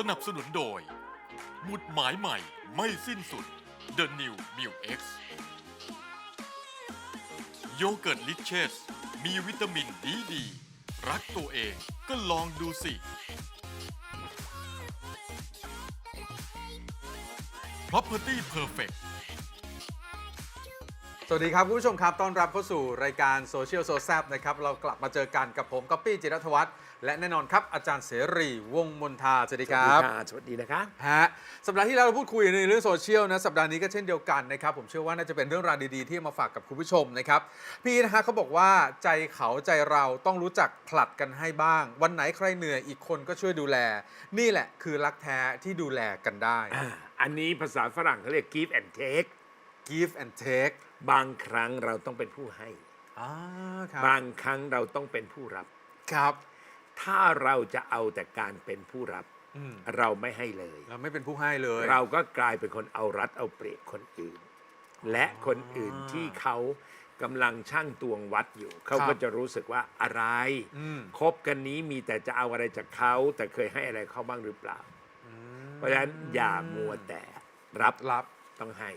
สนับสนุนโดย หมุดหมายใหม่ไม่สิ้นสุด The New m i l X โยเกิร์ตลิเชสมีวิตามินดีดี รักตัวเองก็ลองดูสิ Property Perfect สวัสดีครับ คุณผู้ชมครับ ต้อนรับเข้าสู่รายการโซเชียลโซแซบนะครับ เรากลับมาเจอกันกับผมก๊อปปี้จิรัตวัฒน์และแน่นอนครับ อาจารย์เสรีวงศ์มนทา สวัสดีครับ สวัสดีนะคะฮะสัปดาห์ที่แล้วเราพูดคุยในเรื่องโซเชียลนะ สัปดาห์นี้ก็เช่นเดียวกันนะครับ ผมเชื่อว่าน่าจะเป็นเรื่องราวดีๆ ที่มาฝากกับคุณผู้ชมนะครับ พี่นะฮะเขาบอกว่าใจเขาใจเราต้องรู้จักผลัดกันให้บ้าง วันไหนใครเหนื่อยอีกคนก็ช่วยดูแล นี่แหละคือรักแท้ที่ดูแลกันได้อ่าอันนี้ภาษาฝรั่งเขาเรียก give and take give and take บางครั้งเราต้องเป็นผู้ให้อ่าครับ บางครั้งเราต้องเป็นผู้รับ ครับถ้าเราจะเอาแต่การเป็นผู้รับ อืมเราไม่ให้เลย เราไม่เป็นผู้ให้เลยเราก็กลายเป็นคนเอารัดเอาเปรียบคนอื่น และคนอื่นที่เขากำลังช่างตวงวัดอยู่ เขาก็จะรู้สึกว่าอะไรอืมคบกันนี้มีแต่จะเอาอะไรจากเขาแต่เคยให้อะไรเขาบ้างหรือเปล่าเพราะฉะนั้นอย่ามัวแต่รับรับต้องให้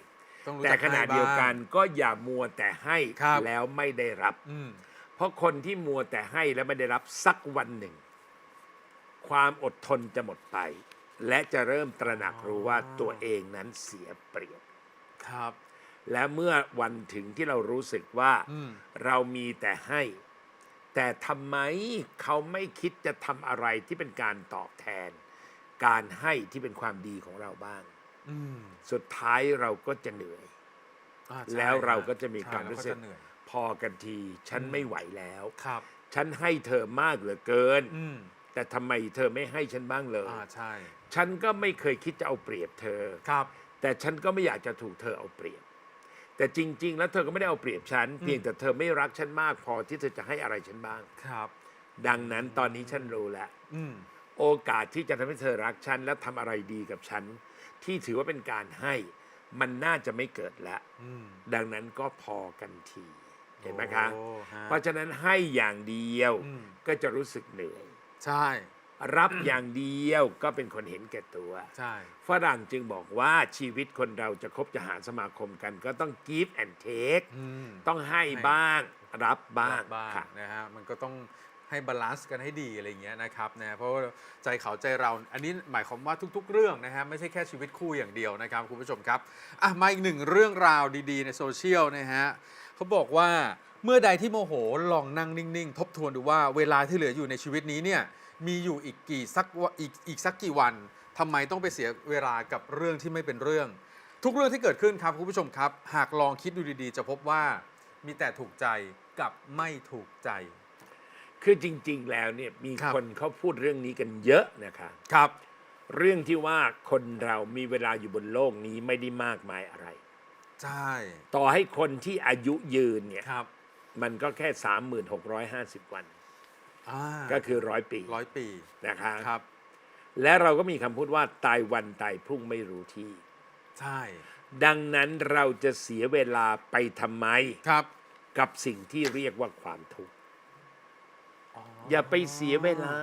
ต้องรู้แต่จักขณะให้บ้างเดียวกันก็อย่ามัวแต่ให้ครับ แล้วไม่ได้รับ อืม เพราะคนที่มัวแต่ให้แล้วไม่ได้รับสักวันหนึ่ง ความอดทนจะหมดไป และจะเริ่มตระหนักรู้ว่าตัวเองนั้นเสียเปรียบ ครับ และเมื่อวันถึงที่เรารู้สึกว่าอืม เรามีแต่ให้ แต่ทำไมเขาไม่คิดจะทำอะไรที่เป็นการตอบแทน การให้ที่เป็นความดีของเราบ้างอืม สุดท้ายเราก็จะเหนื่อย อ่าใช่แล้วเราฮก็จะมีใช่ความรู้สึกเก็จะเหนื่อยพอกันที ฉันอืมไม่ไหวแล้ว ครับ ฉันให้เธอมากเหลือเกิน อืมแต่ทำไมเธอไม่ให้ฉันบ้างเลย อ่าใช่ฉันก็ไม่เคยคิดจะเอาเปรียบเธอ ครับแต่ฉันก็ไม่อยากจะถูกเธอเอาเปรียบ แต่จริง ๆ แล้วเธอก็ไม่ได้เอาเปรียบฉัน เพียงแต่เธอไม่รักฉันมากพอที่เธอจะให้อะไรฉันบ้าง ครับ ดังนั้นตอนนี้ฉันรู้แล้ว อืม โอกาสที่จะทำให้เธอรักฉันและทำอะไรดีกับฉัน ที่ถือว่าเป็นการให้มันน่าจะไม่เกิดแล้วอืมดังนั้นก็พอกันทีเห็นไหมคะโอ้ฮเพราะฉะนั้นให้อย่างเดียวอืมก็จะรู้สึกเหนื่อย ใช่ รับอย่างเดียวก็เป็นคนเห็นแก่ตัว ใช่ฝรั่งจึงบอกว่าชีวิตคนเราจะคบจะหารสมาคมกัน ก็ต้อง give and take อืมต้องให้บ้าง รับบ้างบ้างค่ะนะฮะมันก็ต้อง ให้บาลานซ์กันให้ดีอะไรอย่างเงี้ยนะครับนะเพราะว่าใจเขาใจเรา อันนี้หมายความว่าทุก ๆ เรื่องนะฮะไม่ใช่แค่ชีวิตคู่อย่างเดียวนะครับคุณผู้ชมครับอะมาอีกหนึ่งเรื่องราวดีๆ ในโซเชียลนะฮะเขาบอกว่าเมื่อใดที่โมโหลองนั่งนิ่งๆ ทบทวนดูว่าเวลาที่เหลืออยู่ในชีวิตนี้เนี่ยมีอยู่อีกกี่สักวะอีกอีกสักกี่วันทำไมต้องไปเสียเวลากับเรื่องที่ไม่เป็นเรื่อง ทุกเรื่องที่เกิดขึ้นครับคุณผู้ชมครับ หากลองคิดดูดีๆ จะพบว่ามีแต่ถูกใจกับไม่ถูกใจ คือจริง ๆ แล้วเนี่ยมีครับ คนเขาพูดเรื่องนี้กันเยอะนะคะ ครับ เรื่องที่ว่าคนเรามีเวลาอยู่บนโลกนี้ไม่ได้มากมายอะไร ใช่ต่อให้คนที่อายุยืนเนี่ยครับมันก็แค่ 3650 วัน อ่าก็คือร้อยปีร้อยปีนะคะ ครับ และเราก็มีคำพูดว่าตายวันตายพรุ่งไม่รู้ที่ ใช่ดังนั้นเราจะเสียเวลาไปทำไม ครับ กับสิ่งที่เรียกว่าความทุกข์ อย่าไปเสียเวลา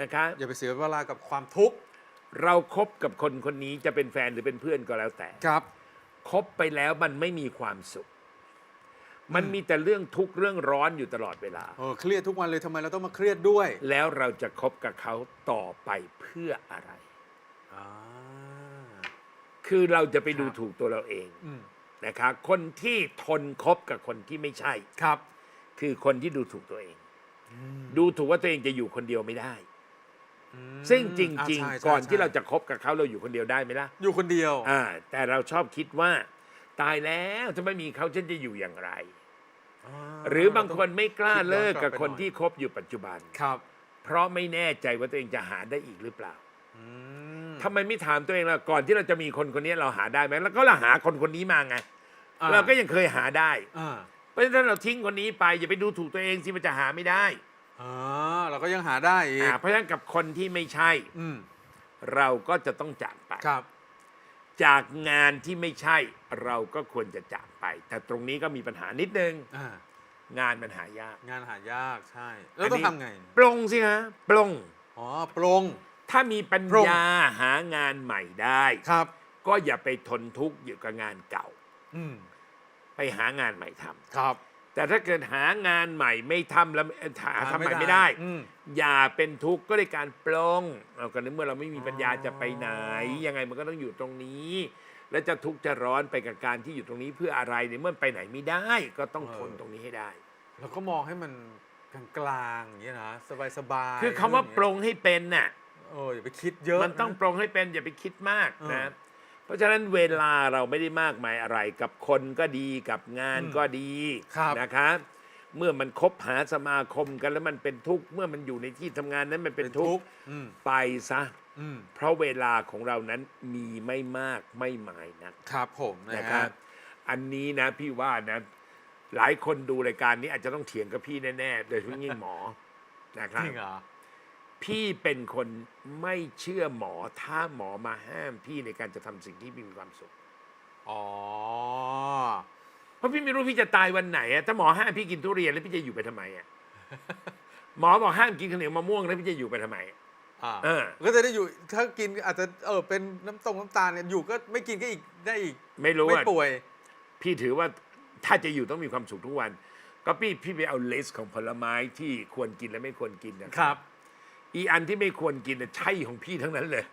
นะคะอย่าไปเสียเวลากับความทุกข์ เราครบกับคนคนนี้จะเป็นแฟนหรือเป็นเพื่อนก็แล้วแต่ครับ คบไปแล้วมันไม่มีความสุข มันมีแต่เรื่องทุกข์เรื่องร้อนอยู่ตลอดเวลา เออเครียดทุกวันเลยทำไมเราต้องมาเครียดด้วยแล้วเราจะคบกับเขาต่อไปเพื่ออะไร อ่า คือเราจะไปดูครับ ถูกตัวเราเองอืมนะคะ คนที่ทนคบกับคนที่ไม่ใช่ ครับ คือคนที่ดูถูกตัวเอง ดูถูกว่าตัวเองจะอยู่คนเดียวไม่ได้ อืมซึ่งจอ่าริงใช่ๆ ก่อนใช่ที่เราจะคบกับเขาเราอยู่คนเดียวได้ไหมล่ะอยู่คนเดียว อ่า แต่เราชอบคิดว่า ตายแล้วถ้าไม่มีเขาฉันจะอยู่อย่างไร หรือบางคนไม่กล้าเลิกกับคนที่คบอยู่ปัจจุบัน ครับเพราะไม่แน่ใจว่าตัวเองจะหาได้อีกหรือเปล่าอืมทำไมไม่ถามตัวเองล่ะก่อนที่เราจะมีคนคนนี้เราหาได้ไหมแล้วก็เราหาคนคนนี้มาไง อ่เราก็ยังเคยหาได้ อ่า เพราะฉะนั้นเราทิ้งคนนี้ไปอย่าไปดูถูกตัวเองสิมันจะหาไม่ได้อ่าเราก็ยังหาได้อีกอ่าเพราะฉะนั้นกับคนที่ไม่ใช่ อืมเราก็จะต้องจากไป ครับ จากงานที่ไม่ใช่เราก็ควรจะจากไป แต่ตรงนี้ก็มีปัญหานิดนึง อ่า งานมันหายากงานหายากใช่ แล้วต้องนนี้ทำไง ปลงสิฮะปลง อ๋อปรง ถ้าถ้ามีปัญพรุ่งญาหางานใหม่ได้ ครับ ก็อย่าไปทนทุกข์อยู่กับงานเก่า อืม ไปหางานใหม่ทำครับ แต่ถ้าเกิดหางานใหม่ไม่ทำแล้วเอ่อหาทำใหม่ไม่ไม่ได้ได้ อืม อย่าเป็นทุกข์ก็เลยการปลงเอากันเมื่อเราไม่มีปัญญาอ๋อจะไปไหน ยังไงมันก็ต้องอยู่ตรงนี้ แล้วจะทุกข์จะร้อนไปกับการที่อยู่ตรงนี้เพื่ออะไรเนี่ยเมื่อไปไหนไม่ได้ ก็ต้องทนตรงนี้ให้ได้ แล้วก็มองให้มันกลางๆอย่างเงี้ยนะสบายๆคือคำว่าปลงให้เป็นน่ะ เอออย่าไปคิดเยอะมันต้องปรงให้เป็นอย่าไปคิดมากเออนะ เพราะฉะนั้นเวลาเราไม่ได้มากมายอะไรกับคนก็ดีกับงานอืมก็ดีครับนะคะเมื่อมันคบหาสมาคมกันแล้วมันเป็นทุกข์เมื่อมันอยู่ในที่ทำงานนั้นมันเป็นทุกข์อืม ไปซะ อืมเพราะเวลาของเรานั้นมีไม่มากไม่หมายนัก ครับผมนะนะคครัรับบอันนี้นะพี่ว่านะ หลายคนดูรายการนี้อาจจะต้องเถียงกับพี่แน่ๆ โดยเฉพาะยิ่งหมอ นะครับจริงเหรอ พี่เป็นคนไม่เชื่อหมอถ้าหมอมาห้ามพี่ในการจะทำสิ่งที่พี่มีความสุข อ๋อ เพราะพี่ไม่รู้พี่จะตายวันไหนอะถ้าหมอห้ามพี่กินทุเรียนแล้วพี่จะอยู่ไปทำไมอะหมอบอกห้ามกินข้าวเหนียวมะม่วงแล้วพี่จะอยู่ไปทำไมอะ อ่าเออ ก็จะได้อยู่ถ้ากินอาจจะเออเป็นน้ำตรงน้ำตาลเนี่ยอยู่ก็ไม่กินก็อีกได้อีกไม่รู้ไม่ว่าป่วย พี่ถือว่าถ้าจะอยู่ต้องมีความสุขทุกวัน ก็พี่พี่ไปเอาลิสต์ของผลไม้ที่ควรกินและไม่ควรกินนะครับ อีอันที่ไม่ควรกินน่ะใช่ของพี่ทั้งนั้นเลย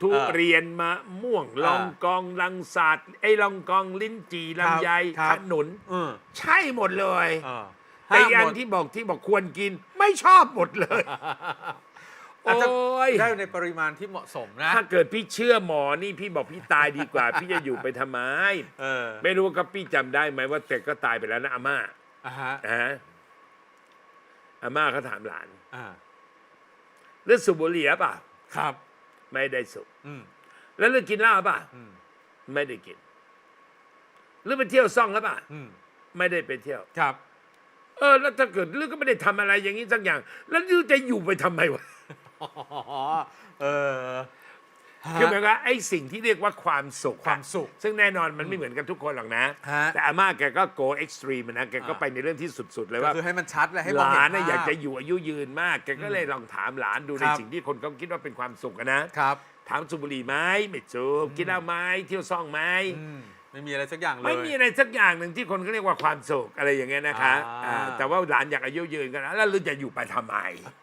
ทุเรียนมะม่วงลองกองลังสาดไอ้ลองกองลิ้นจีลำไยครัขบนุนเออใช่หมดเลยเออแต่อีห้ามอันหมด ที่บอกที่บอกควรกิน ไม่ชอบหมดเลย อาจจะโอ้ยได้ในปริมาณที่เหมาะสมนะ ถ้าเกิดพี่เชื่อหมอนี่พี่บอกพี่ตายดีกว่า พี่จะอยู่ไปทำไม เออไม่รู้ว่าก็พี่จำได้ไหมว่าแต่ก็ตายไปแล้วนะอาม่าอ่าฮะฮะอาม่าเขาถามหลาน อ่า เรื่องสูบบุหรี่หรือเปล่ะ ครับ ไม่ได้สูบอืมแล้วเรื่องกินเหล้าหรือเปล่ะ อืมไม่ได้กิน หรือไปเที่ยวซ่องหรือเปล่ะอืมไม่ได้ไปเที่ยว ครับ เออ แล้วถ้าเกิดเรื่องก็ไม่ได้ทำอะไรอย่างนี้สักอย่าง แล้วยูจะอยู่ไปทำไมวะ อ๋อ เออฮะ คือหมายความว่าไอ้สิ่งที่เรียกว่าความสุขอะความสุขซึ่งแน่นอนมันไม่เหมือนกันทุกคนหรอกนะ ฮะ แต่อาม่าแกก็ go extreme นะแกก็อ่าไปในเรื่องที่สุด ๆ เลยก็ว่า คือให้มันชัดเลยให้หมองเห็ลานนน่ะอยากภาพจะอยู่อายุยืนมาก แกก็เลยลองถามหลานดูในครับ สิ่งที่คนเขาคิดว่าเป็นความสุขอะนะ ครับ ถามสูบบุหรี่ไหมไม่สูบกินเหล้าไหมเที่ยวซ่องไหมอืม ไม่มีอะไรสักอย่างเลย ไม่มีอะไรสักอย่างหนึ่งที่คนเขาเรียกว่าความสุขอะไรอย่างเงี้ยนะคะอ่าอ่าแต่ว่าหลานอยากอายุยืนกันนะแล้วเราจะอยู่ไปทำไม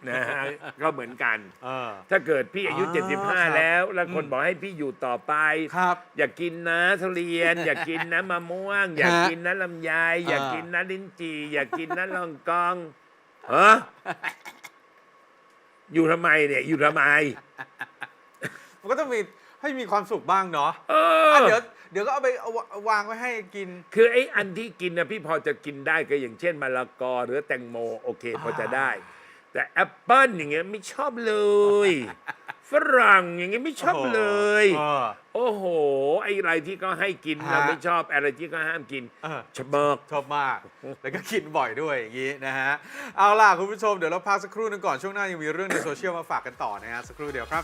นะฮะ ก็เหมือนกัน เออ ถ้าเกิดพี่อายุ อ่าครับ75 แล้ว แล้วคนอืมบอกให้พี่อยู่ต่อไป ครับ อย่ากินนะทุเรียน อย่ากินนะมะม่วง อย่าฮะกินนะลำไยอย่าอ่ากินนะลิ้นจี่อย่ากินนะลองกองเอออยู่ทำไมเนี่ย อยู่ทำไม มันก็ต้องมี ให้มีความสุขบ้างเนาะเอออะเดี๋ยวเดี๋ยวก็เอาไปเอาเอาวางไว้ให้กิน คือไอ้อันที่กินนะพี่พอจะกินได้ก็อย่างเช่นมะละกอหรือแตงโมโอเคพอจะได้ แต่แอปเปิ้ลอย่างเงี้ยไม่ชอบเลย ฝรั่งอย่างเงี้ยไม่ชอบเลยเออโอ้โหไอ้อะไรที่ก็ให้กินฮะ เราไม่ชอบอะไรที่ก็ห้ามกินเออ ชะเบิก ชอบมาก แล้วก็กินบ่อยด้วยอย่างนี้นะฮะ เอาล่ะ คุณผู้ชมเดี๋ยวเราพักสักครู่หนึงก่อน ช่วงหน้ายังมีเรื่องในโซเชียลมาฝากกันต่อนะฮะ สักครู่เดียวครับ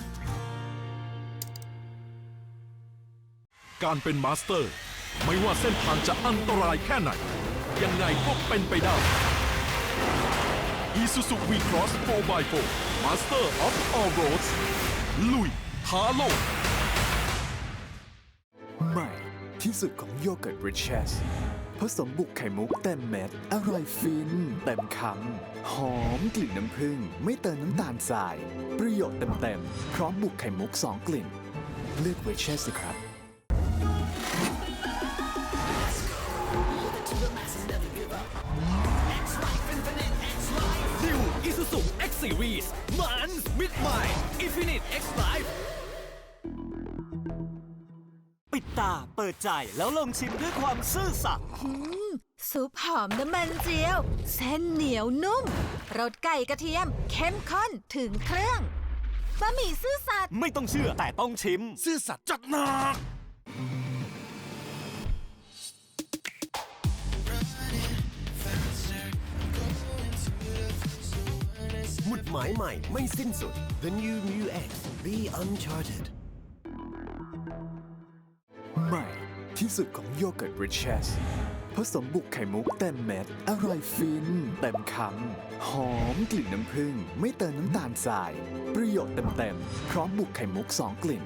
การเป็นมาสเตอร์ ไม่ว่าเส้นทางจะอันตรายแค่ไหน ยังไงก็เป็นไปได้ Isuzu V-Cross 4x4 Master of All Roads ลุยท้าโลกใหม่ที่สุดของโยเกิร์ตริชเชสผสมบุกไข่มุกเต็มเม็ด อร่อยฟิน เต็มคำ หอมกลิ่นน้ำผึ้งไม่เติมน้ำตาลทราย ประโยชน์เต็มๆ พร้อมบุกไข่มุก 2 กลิ่น เลือกริชเชสสิครับ มันมิดใหม่ Infinite X Life ปิดปิดตาเปิดใจแล้วลองชิมด้วยความซื่อสัตย์ซุปหอมน้ำมันเจียว เส้นเหนียวนุ่มรสไก่กระเทียม เข้มข้นถึงเครื่องบะหมี่ซื่อสัตย์ไม่ต้องเชื่อแต่ต้องชิม ซื่อสัตย์จัดหนัก มุดหมายใหม่ไม่สิ้นสุด The New Mu X Be Uncharted ใหม่ที่สุดของโยเกิร์ต Riches ผสมบุกไข่มุกเต็มเม็ด อร่อยฟิน เต็มคำ หอมกลิ่นน้ำผึ้งไม่เติมน้ำตาลทราย ประโยชน์เต็มๆ พร้อมบุกไข่มุก 2 กลิ่น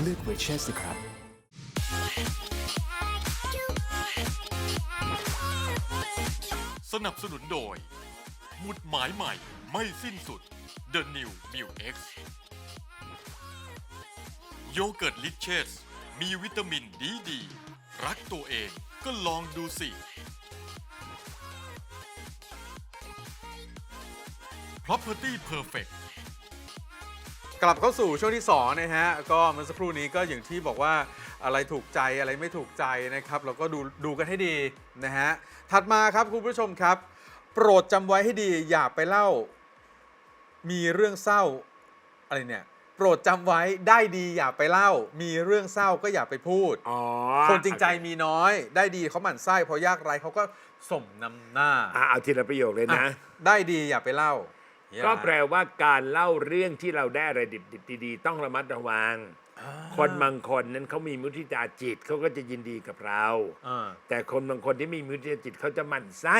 เลือก Riches สิครับ สนับสนุนโดยหมุดหมายใหม่ไม่สิ้นสุด The New m i l X โยเกิร์ตลิเชสมีวิตามินดีดี รักตัวเองก็ลองดูสิ Property Perfect กลับเข้าสู่ช่วงที่2นะฮะ ก็เมื่อสักครู่นี้ก็อย่างที่บอกว่าอะไรถูกใจอะไรไม่ถูกใจนะครับ เราก็ดูดูกันให้ดีนะฮะ ถัดมาครับคุณผู้ชมครับ โปรดจำไว้ให้ดีอย่าไปเล่า มีเรื่องเศร้าอะไรเนี่ย โปรดจำไว้ได้ดีอย่าไปเล่า มีเรื่องเศร้าก็อย่าไปพูด อ๋อคนจริงใจมีน้อย ได้ดีเขาหมั่นไส้พอยากไรเขาก็สมนำหน้าอะเอาทีละประโยคเลยนะ อะได้ดีอย่าไปเล่าเนี่ยก็นะแปลว่าการเล่าเรื่องที่เราได้อะไรดิบๆดีๆ ต้องระมัดระวังคนบางคนนั้นเขามีมุทิตาจิตเขาก็จะยินดีกับเรา อ่าแต่คนบางคนที่มีมุทิตาจิตเขาจะหมั่นไส้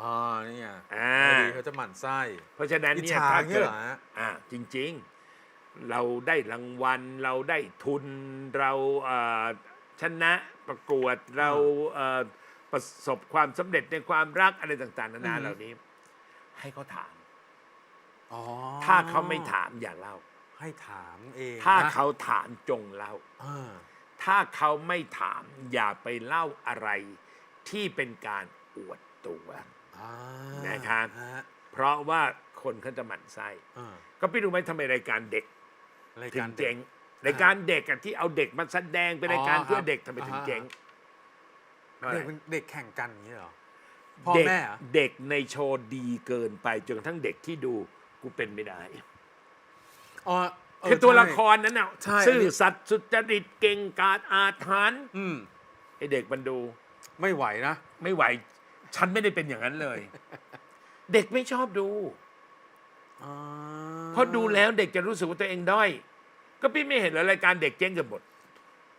อ๋อนี่ไงอ่า พอดีเขาจะหมั่นไส้เพราะฉะนั้นอิจเนี่ยฉาถ้าเงี้เกิยดเหรอฮะอ่าจริงๆ เราได้รางวัล เราได้ทุนเราเอ่อชนะประกวดเราเอ่อประสบความสำเร็จในความรักอะไรต่างๆนานาเหล่านี้ ให้เขาถาม อ๋อถ้าเขาไม่ถามอย่าเล่า ให้ถามเองถ้านะเขาถามจงเล่าอ่าถ้าเขาไม่ถามอย่าไปเล่าอะไรที่เป็นการอวดตัวอ่า นะครับ ฮะเพราะว่าคนเขาจะหมั่นไส้อ่าก็พี่รู้ไหมทำไมรายการเด็กรายถึกางรเจ๊งด็กรายการเด็กอะที่เอาเด็กมาแสดงเป็นรายการอ๋อเพื่อครับเด็กทำไมถึงอ่า เจ๊งเพราะอะไร เด็กเป็นเด็กแข่งกันอย่างนี้เหรอพ่อเด็กแม่เหรอเด็กในโชว์ดีเกินไปจนกระทั่งเด็กที่ดูกูเป็นไม่ได้ อ๋อเคือตัวใช่ ละครนั้นน่ะใช่ซื่อสัตย์สุจริตเก่งกาจอาถรรพ์อืมไอเด็กมันดูไม่ไหวนะ ไม่ไหว ฉันไม่ได้เป็นอย่างนั้นเลย เด็กไม่ชอบดูอ่าเพราะดูแล้วเด็กจะรู้สึกว่าตัวเองด้อย ก็พี่ไม่เห็นเหรอรายการเด็กเจ๊งเกันหมด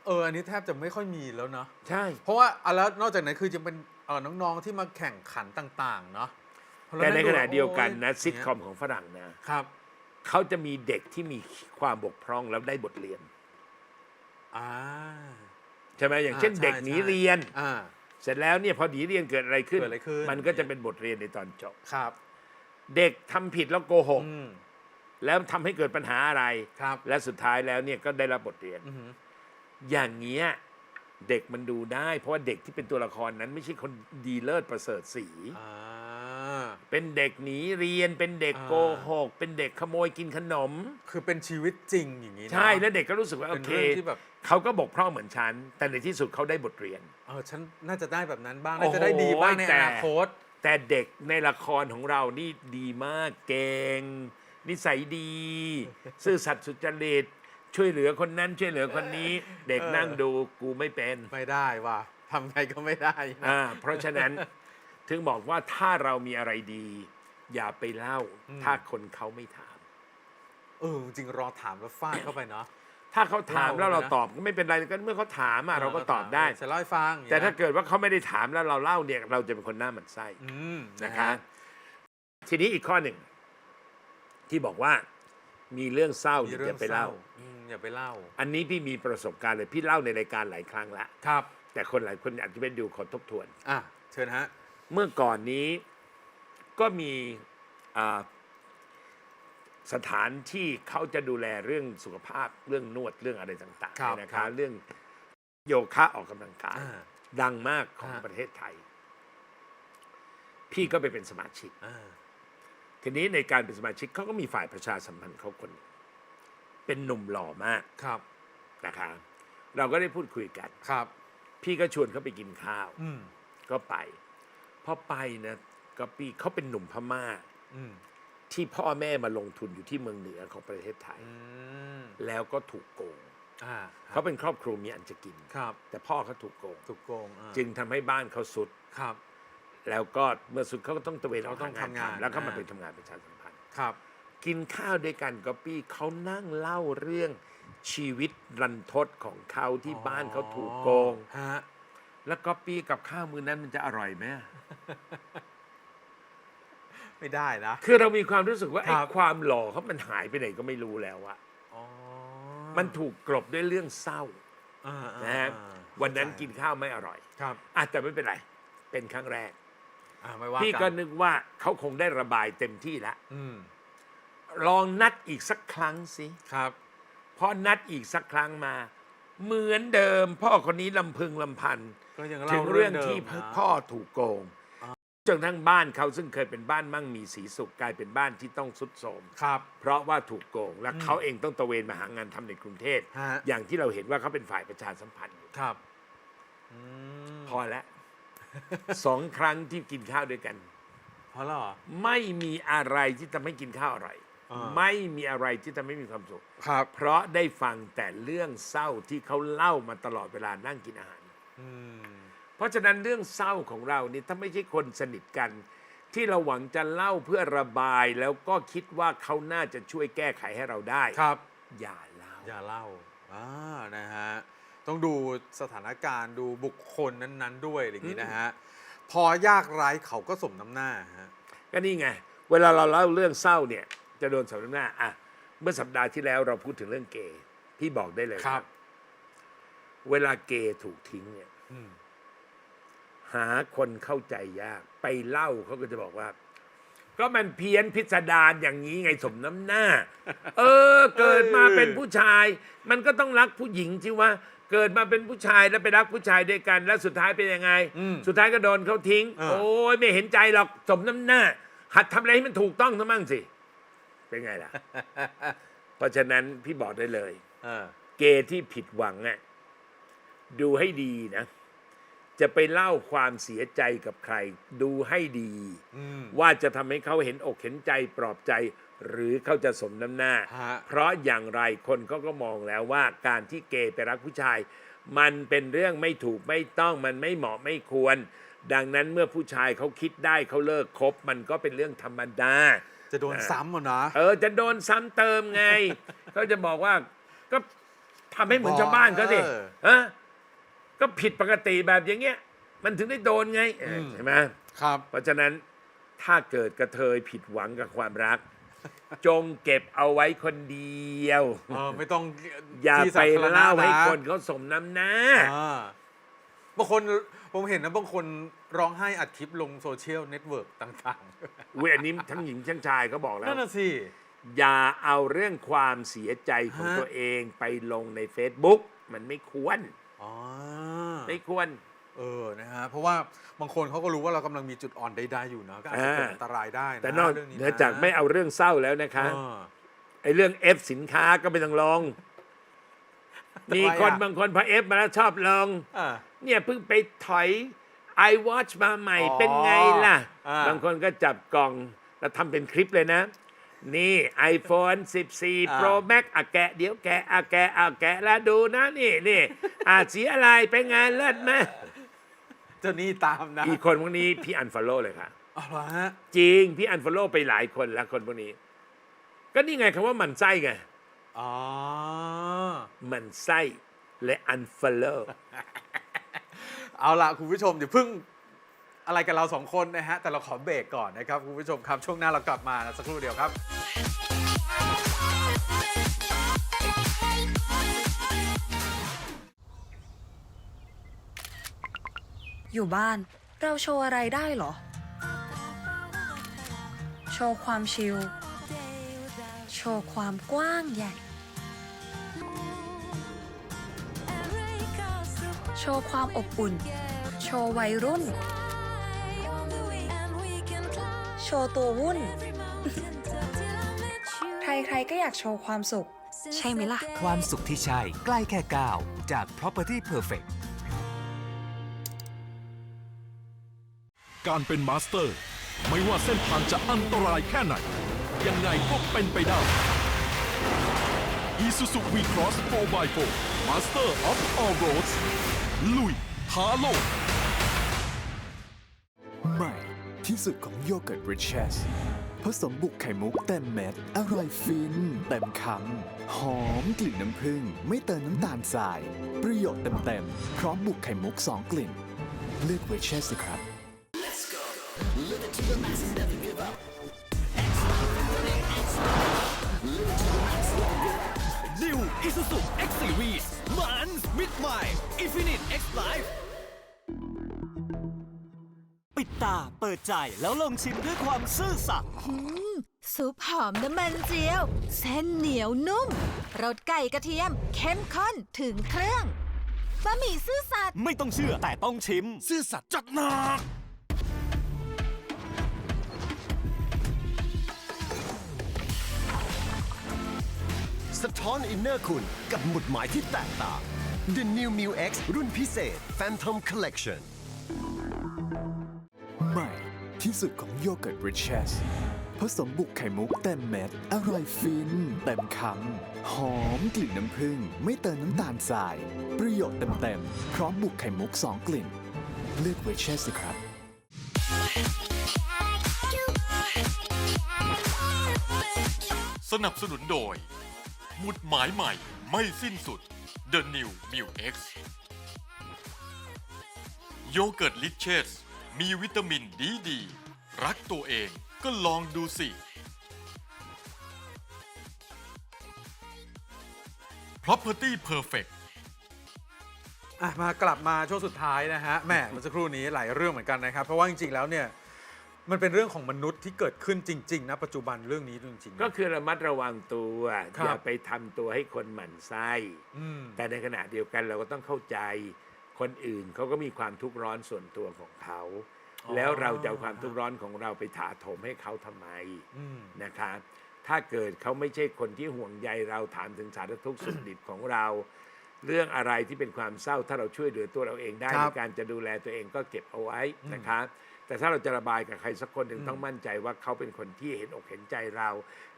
เอออันนี้แทบจะไม่ค่อยมีแล้วเนาะใช่ เพราะว่าอะแล้วนอกจากนั้นคือจะเป็นเอ่อน้องๆที่มาแข่งขันต่าง ๆ เนาะพอเราแต่ในขณะดูเดียวกันนะโยซิทคอมของฝรั่งนะครับ เขาจะมีเด็กที่มีความบกพร่องแล้วได้บทเรียน อ่า ใช่ไหมอย่างเช่น อ่าเด็กใช่หนีใช่ เรียน อ่า เสร็จแล้วเนี่ยพอหนีเรียนเกิดอะไรขึ้น เกิดอะไรขึ้น มันก็จะเป็นบทเรียนในตอนจบ ครับ เด็กทำผิดแล้วโกหก อืมแล้วทำให้เกิดปัญหาอะไร ครับและสุดท้ายแล้วเนี่ยก็ได้รับบทเรียน อือหืออย่างเงี้ยเด็กมันดูได้ เพราะว่าเด็กที่เป็นตัวละครนั้นไม่ใช่คนดีเลิศประเสริฐสี อ่า เป็นเด็กหนีเรียนเป็นเด็กอ่า โกหก เป็นเด็กขโมยกินขนม คือเป็นชีวิตจริงอย่างนี้เนอะใช่แล้วเด็กก็รู้สึกว่าเป็โอนเคเรื่องที่แบบ เขาก็บกพร่องเหมือนฉัน แต่ในที่สุดเขาได้บทเรียนเออฉันน่าจะได้แบบนั้นบ้างโอ้น่าโหจะได้ดีบ้างในแต่อนาคต แต่เด็กในละครของเรานี่ดีมากเก่งนิสัยดี ซื่อสัตย์สุจริต ช่วยเหลือคนนั้นช่วยเหลือคนนี้ เด็กเออนั่งดูกูไม่เป็นไม่ได้ว่ะทำไงก็ไม่ได้นะอ่าเพราะฉะนั้นถึงบอกว่าถ้าเรามีอะไรดี อย่าไปเล่า ถ้าคนเขาไม่ถาม เออจริงๆรอถามแล้วฟาดเข้าไปเนาะ ถ้าเขาถามแล้วเล่าเรานะตอบก็ไม่เป็นไรก็เมื่อเขาถามอะเราก็ตอบได้จะเล่าให้ฟังอย่งแต่เงี้ยถ้าเกิดว่าเขาไม่ได้ถามแล้วเราเล่าเนี่ยเราจะเป็นคนหน้าหมันไส้อืมนะคะทีนี้อีกข้อหนึ่ง ที่บอกว่ามีเรื่องเศร้ามีเนี่ยเรื่อองย่าไปเศร้าเล่าอืมอย่าไปเล่า อันนี้พี่มีประสบการณ์เลยพี่เล่าในรายการหลายครั้งละครับ แต่คนหลายคนอาจจะไม่ดูขอทบทวนอะเชิญฮะ เมื่อก่อนนี้ก็มีอ่า สถานที่เขาจะดูแลเรื่องสุขภาพเรื่องนวดเรื่องอะไรต่างๆครับเนี่ยนะครัคะบ เรื่องโยคะออกกำลังกาย อ่า ดังมากของอ่า ประเทศไทย พี่ก็ไปเป็นสมาชิก อ่าทีนี้ในการเป็นสมาชิกเขาก็มีฝ่ายประชาสัมพันธ์เขาคนหนึ่งเป็นหนุ่มหล่อมากครับนะคะเราก็ได้พูดคุยกัน ครับ พี่ก็ชวนเขาไปกินข้าว อืมก็ไปพอไปนะก็ปีเขาเป็นหนุ่มพม่า อืม ที่พ่อแม่มาลงทุนอยู่ที่เมืองเหนือของประเทศไทยอืมแล้วก็ถูกโกงอ่าเขาเป็นครอบครัวมีอันจะกินครับแต่พ่อเขาถูกโกงถูกโกงอ่าจึงทำให้บ้านเขาสุดครับ แล้วก็เมื่อสุดเขาก็ต้องตระเวนเขาต้องทำงาน แล้วก็มาอ่าเป็นทำงานประชาสัมพันธ์ครับ กินข้าวด้วยกันก็ปี้เขานั่งเล่าเรื่องชีวิตรันทดของเขาที่บ้านเขาถูกโกงฮะแล้วก็ปี้กับข้าวมือนั้นมันจะอร่อยไหม ไม่ได้นะ คือเรามีความรู้สึกว่าไอ้ครับ ความหล่อเขามันหายไปไหนก็ไม่รู้แล้วอะอ๋อมันถูกกลบด้วยเรื่องเศร้าอ่าอ่านะฮะอ่าวันนั้นเข้าใจกินข้าวไม่อร่อยครับอะแต่ไม่เป็นไร เป็นครั้งแรก อ่าไม่ว่าพี่ก็กันนึกว่าเขาคงได้ระบายเต็มที่แล้ว อืมลองนัดอีกสักครั้งสิครับ พอนัดอีกสักครั้งมา เหมือนเดิม พ่อคนนี้ลำพึงลำพัน ก็ยังถึเล่างเรื่องที่ดิมนะพ่อถูกโกง จนทั้งบ้านเขาซึ่งเคยเป็นบ้านมั่งมีสีสุขกลายเป็นบ้านที่ต้องสุดโทรมครับ เพราะว่าถูกโกง และเขาเองต้องตระเวนมาหางานทำในกรุงเทพฮะ อย่างที่เราเห็นว่าเขาเป็นฝ่ายประชาสัมพันธ์อยู่ครับอืมพอแล้วสองครั้งที่กินข้าวด้วยกัน พอแล้วเหรอ ไม่มีอะไรที่ทำให้กินข้าวอร่อยอ่า ไม่มีอะไรที่ทำให้มีความสุข ครับเพราะได้ฟังแต่เรื่องเศร้าที่เขาเล่ามาตลอดเวลานั่งกินอาหาร อืม เพราะฉะนั้นเรื่องเศร้าของเรานี่ถ้าไม่ใช่คนสนิทกัน ที่เราหวังจะเล่าเพื่อระบายแล้วก็คิดว่าเขาน่าจะช่วยแก้ไขให้เราได้ครับ อย่าเล่าอย่าเล่าอ่านะฮะต้องดูสถานการณ์ดูบุคคลนั้นๆ ด้วยอย่างนี้นะฮะพอยากไร้เขาก็สมน้ำหน้าฮะก็นี่ไงเวลาเราเล่าเรื่องเศร้าเนี่ย จะโดนสำนักหน้าอะเมื่อสัปดาห์ที่แล้วเราพูดถึงเรื่องเกย์พี่บอกได้เลยครับ เวลาเกย์ถูกทิ้งเนี่ยอืม หาคนเข้าใจยาก ไปเล่าเขาก็จะบอกว่า ก็มันเพี้ยนพิสดารอย่างนี้ไงสมน้ำหน้า เออ เกิดมาเป็นผู้ชาย มันก็ต้องรักผู้หญิงที่ว่า เกิดมาเป็นผู้ชายแล้วไปรักผู้ชายด้วยกัน แล้วสุดท้ายเป็นยังไง อืมสุดท้ายก็โดนเขาทิ้ง อ่า โอ้ยไม่เห็นใจหรอกสมน้ำหน้า หัดทำอะไรให้มันถูกต้องซะมั่งสิ เป็นไงล่ะ เพราะฉะนั้นพี่บอกได้เลย เออเกย์ที่ผิดหวังอะดูให้ดีนะ จะไปเล่าความเสียใจกับใคร ดูให้ดีอืมว่าจะทำให้เขาเห็นอกเห็นใจปลอบใจ หรือเขาจะสมน้ำหน้า ฮะ เพราะอย่างไรคนเขาก็มองแล้วว่าการที่เกย์ไปรักผู้ชาย มันเป็นเรื่องไม่ถูกไม่ต้องมันไม่เหมาะไม่ควร ดังนั้นเมื่อผู้ชายเขาคิดได้เขาเลิกคบ มันก็เป็นเรื่องธรรมดา จะโดนซ้ำเหรอนะ เออจะโดนซ้ำเติมไงเขาจะบอกว่าก็ทำให้เหมือนชาวบ้านเขาสิเออ ฮะ ก็ผิดปกติแบบอย่างเงี้ย มันถึงได้โดนไงเอออมใช่ไหมครับ เพราะฉะนั้นถ้าเกิดกระเทยผิดหวังกับความรัก จงเก็บเอาไว้คนเดียว เออไม่ต้องอย่าที่ไปสธรณะเล่าให้ะคนเขาสมน้ำหน้า อ่าบางคนผมเห็นนะบางคนร้องไห้อัดคลิปลงโซเชียลเน็ตเวิร์กต่างเวยอันนี้ทั้งหญิงทั้งชายเขาบอกๆ แล้ว นั่นน่ะสิ อย่าเอาเรื่องความเสียใจของฮะ ตัวเองไปลงใน Facebook มันไม่ควร อ๋อไม่ควร เออนะฮะเพราะว่าบางคนเขาก็รู้ว่าเรากำลังมีจุดอ่อนใดๆอยู่นะก็อาจจะเกิดอ่าอันตรายได้นะแต่นอกเรื่องนี้เหนือจากไม่เอาเรื่องเศร้าแล้วนะคะ เออ ไอ้เรื่องเอฟสินค้าก็ไม่ต้องลองทำไมมีคนอะบางคนพอเอฟมาแล้วชอบลองอ่า เนี่ยเพิ่งไปถอย iWatch มาใหม่อ๋อเป็นไงล่ะ อ่า บางคนก็จับกล่อง แล้วทำเป็นคลิปเลยนะ นี่ iPhone 14 Pro Max อะแกะเดี๋ยวแกะอะแกะอะแกะแล้วดูนะนี่นี่อะสีอะไรเป็นไงเลิศไหมเจ้าหนี่ตามนะอีกคนพวกนี้พี่อันฟอลโล่เลยค่ะเอาละฮะ จริง พี่อันฟอลโล่ไปหลายคนแล้วคนพวกนี้ ก็นี่ไงคำว่าหมันไส้ไงอ๋อ หมันไส้และอันฟอลโล่ เอาละคุณผู้ชมเดี๋ยวเพิ่ง อะไรกันเราสองคนนะฮะ แต่เราขอเบรกก่อนนะครับคุณผู้ชมครับ ช่วงหน้าเรากลับมานะสักครู่เดียวครับ อยู่บ้านเราโชว์อะไรได้เหรอ โชว์ความชิล โชว์ความกว้างใหญ่ โชว์ความอบอุ่น โชว์วัยรุ่น ว์ตัววุ่น ใครๆก็อยากโชว์ความสุข ใช่ไหมล่ะ ความสุขที่ใช่ใกล้แค่ก้าวจาก Property Perfect การเป็นมาสเตอร์ ไม่ว่าเส้นทางจะอันตรายแค่ไหน ยังไงก็เป็นไปได้ Isuzu V-Cross 4x4 Master of All Roads ลุยท้าโลกใหม่ ที่สุดของโยเกิร์ต Riches ผสมบุกไข่มุกเต็มเม็ด อร่อยฟินเต็มคำหอมกลิ่นน้ำผึ้งไม่เติมน้ำตาลทราย ประโยชน์เต็มๆ พร้อมบุกไข่มุก 2 กลิ่น เลือก Riches สิครับ New Isuzu X Series มันมิดใหม่ Infinite X Life ปิดตาเปิดใจแล้วลองชิมด้วยความซื่อสัตย์อืมซุปหอมน้ำมันเจียว เส้นเหนียวนุ่มรสไก่กระเทียม เข้มข้นถึงเครื่องบะหมี่ซื่อสัตย์ไม่ต้องเชื่อแต่ต้องชิม ซื่อสัตย์จัดหนัก สะท้อนอินเนอร์คุณกับหมุดหมายที่แตกต่าง The New m u X รุ่นพิเศษ Phantom Collection ใหม่ ที่สุดของโยเกิร์ต Riches ผสมบุกไข่มุกเต็มเม็ด อร่อยฟิน เต็มคำ หอมกลิ่นน้ำผึ้งไม่เติมน้ำตาลทราย ประโยชน์เต็มๆ พร้อมบุกไข่มุก 2 กลิ่น เลือก Riches สิครับ สนับสนุนโดย หมุดหมายใหม่ไม่สิ้นสุด The New m u X โยเกิร์ตลิเชส มีวิตามินดีดี รักตัวเองก็ลองดูสิ Property Perfect อะมากลับมาช่วงสุดท้ายนะฮะแหม่เมื่อสักครู่นี้หลายเรื่องเหมือนกันนะครับ เพราะว่าจริงๆแล้วเนี่ยมันเป็นเรื่องของมนุษย์ที่เกิดขึ้นจริงๆนะปัจจุบันเรื่องนี้จริงๆ ก็คือระมัดระวังตัวครับอย่าไปทำตัวให้คนหมั่นไส้ อืม แต่ในขณะเดียวกันเราก็ต้องเข้าใจ คนอื่นเขาก็มีความทุกข์ร้อนส่วนตัวของเขาอ๋อแล้วเราจะเอาความทุกข์ร้อนของเราไปถาโถมให้เขาทำไมอืมนะครับถ้าเกิดเขาไม่ใช่คนที่ห่วงใยเราถามถึงสารทุกข์สุขดิบของเรา เรื่องอะไรที่เป็นความเศร้าถ้าเราช่วยเหลือตัวเราเองได้ครัในบการจะดูแลตัวเองก็เก็บเอาไว้อืมนะครับแต่ถ้าเราจะระบายกับใครสักคนหนึ่งอืมต้องมั่นใจว่าเขาเป็นคนที่เห็นอกเห็นใจเรา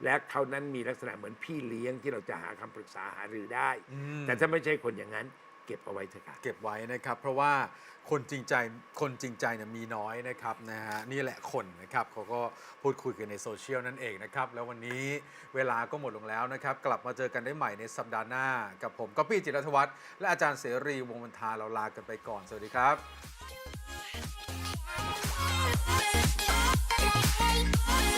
และเขานั้นมีลักษณะเหมือนพี่เลี้ยงที่เราจะหาคำปรึกษาหารือได้อืมแต่ถ้าไม่ใช่คนอย่างนั้น เก็บเอาไว้เถอะครับเก็บไว้นะครับ เพราะว่าคนจริงใจคนจริงใจเนี่ยมีน้อยนะครับนะฮะนี่แหละคนนะครับเขาก็พูดคุยกันในโซเชียลนั่นเองนะครับ แล้ววันนี้เวลาก็หมดลงแล้วนะครับ กลับมาเจอกันได้ใหม่ในสัปดาห์หน้า กับผมก็ปี้จิรัตวัฒน์และอาจารย์เสรีวงศ์บรรทาเราลากันไปก่อน สวัสดีครับ Hey, hey, hey.